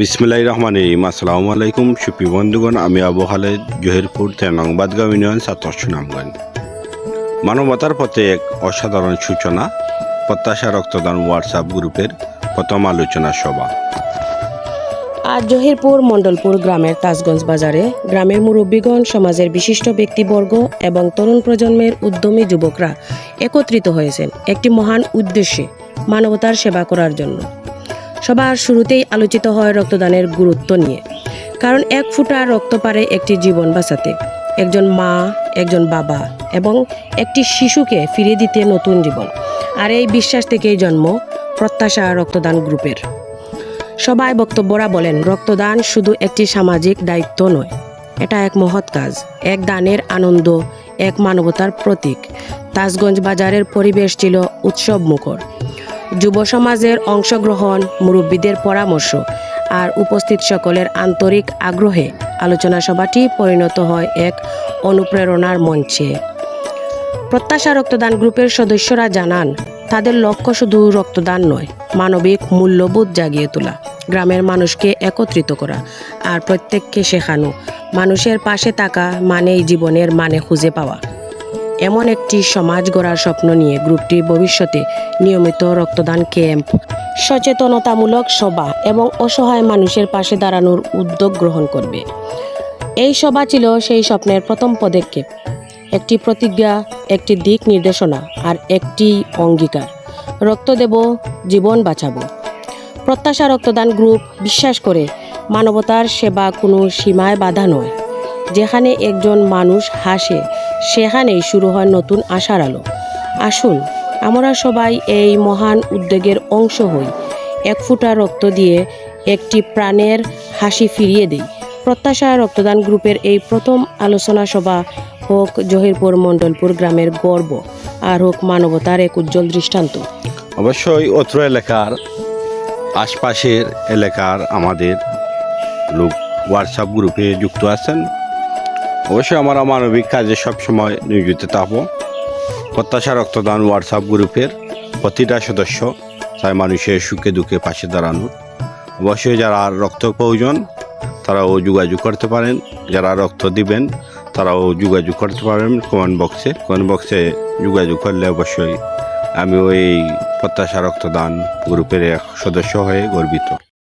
বিসমিল্লাহ রহমান রহিম। আসসালামু আলাইকুম সুপি বন্ধুগণ, আমি আবু খালেদ, জহিরপুর তেনং বাদগাঁও ইউনিয়ন ছাত্র সুনামগঞ্জ। মানবতার পথে এক অসাধারণ সূচনা, প্রত্যাশা রক্তদান হোয়াটসঅ্যাপ গ্রুপের প্রথম আলোচনা সভা। আজ জহিরপুর মণ্ডলপুর গ্রামের তাজগঞ্জ বাজারে গ্রামের মুরব্বীগণ, সমাজের বিশিষ্ট ব্যক্তিবর্গ এবং তরুণ প্রজন্মের উদ্যমী যুবকরা একত্রিত হয়েছেন একটি মহান উদ্দেশ্যে মানবতার সেবা করার জন্য। সবার শুরুতেই আলোচিত হয় রক্তদানের গুরুত্ব নিয়ে। কারণ এক ফোঁটা রক্ত পারে একটি জীবন বাঁচাতে। একজন মা, একজন বাবা এবং একটি শিশুকে ফিরিয়ে দিতে নতুন জীবন। আর এই বিশ্বাস থেকেই জন্ম প্রত্যাশা রক্তদান গ্রুপের। সবাই বক্তব্যরা বলেন, রক্তদান শুধু একটি সামাজিক দায়িত্ব নয়, এটা এক মহৎ কাজ, এক দানের আনন্দ, এক মানবতার প্রতীক। তাজগঞ্জ বাজারের পরিবেশ ছিল উৎসব মুখর যুব সমাজের অংশগ্রহণ মুরব্বীদের পরামর্শ আর উপস্থিত সকলের আন্তরিক আগ্রহে আলোচনা সভাটি পরিণত হয় এক অনুপ্রেরণার মঞ্চে। প্রত্যাশা রক্তদান গ্রুপের সদস্যরা জানান, তাদের লক্ষ্য শুধু রক্তদান নয়, মানবিক মূল্যবোধ জাগিয়ে তোলা, গ্রামের মানুষকে একত্রিত করা আর প্রত্যেককে শেখানো, মানুষের পাশে থাকা মানেই জীবনের মানে খুঁজে পাওয়া। এমন একটি সমাজ গড়ার স্বপ্ন নিয়ে গ্রুপটি ভবিষ্যতে নিয়মিত রক্তদান ক্যাম্প, সচেতনতামূলক সভা এবং অসহায় মানুষের পাশে দাঁড়ানোর উদ্যোগ গ্রহণ করবে। এই সভা ছিল সেই স্বপ্নের প্রথম পদক্ষেপ। একটি প্রতিজ্ঞা, একটি দিক নির্দেশনা আর একটি অঙ্গীকার। রক্ত দেব, জীবন বাঁচাবো। প্রত্যাশা রক্তদান গ্রুপ বিশ্বাস করে মানবতার সেবা কোনো সীমায় বাধা নয়। যেখানে একজন মানুষ হাসে সেখানেই শুরু হয় নতুন আশার আলো। আসুন, আমরা সবাই এই মহান উদ্যোগের অংশ হই। এক ফুটা রক্ত দিয়ে একটি প্রাণের হাসি ফিরিয়ে দিই। প্রত্যাশা রক্তদান গ্রুপের এই প্রথম আলোচনা সভা হোক জহিরপুর মণ্ডলপুর গ্রামের গর্ব, আর হোক মানবতার এক উজ্জ্বল দৃষ্টান্ত। অবশ্যই অত্র এলাকার আশপাশের এলাকার আমাদের লোক হোয়াটসঅ্যাপ গ্রুপে যুক্ত আছেন। অবশ্যই আমরা মানবিক কাজে সবসময় নিয়োজিত থাকব। প্রত্যাশা রক্তদান হোয়াটসঅ্যাপ গ্রুপের প্রতিটা সদস্য তাই মানুষের সুখে দুঃখে পাশে দাঁড়ানোর। অবশ্যই যারা রক্ত প্রয়োজন, তারাও যোগাযোগ করতে পারেন। যারা রক্ত দিবেন, তারাও যোগাযোগ করতে পারেন কমেন্ট বক্সে কমেন্ট বক্সে যোগাযোগ করলে অবশ্যই আমি ওই প্রত্যাশা রক্তদান গ্রুপের এক সদস্য হয়ে গর্বিত।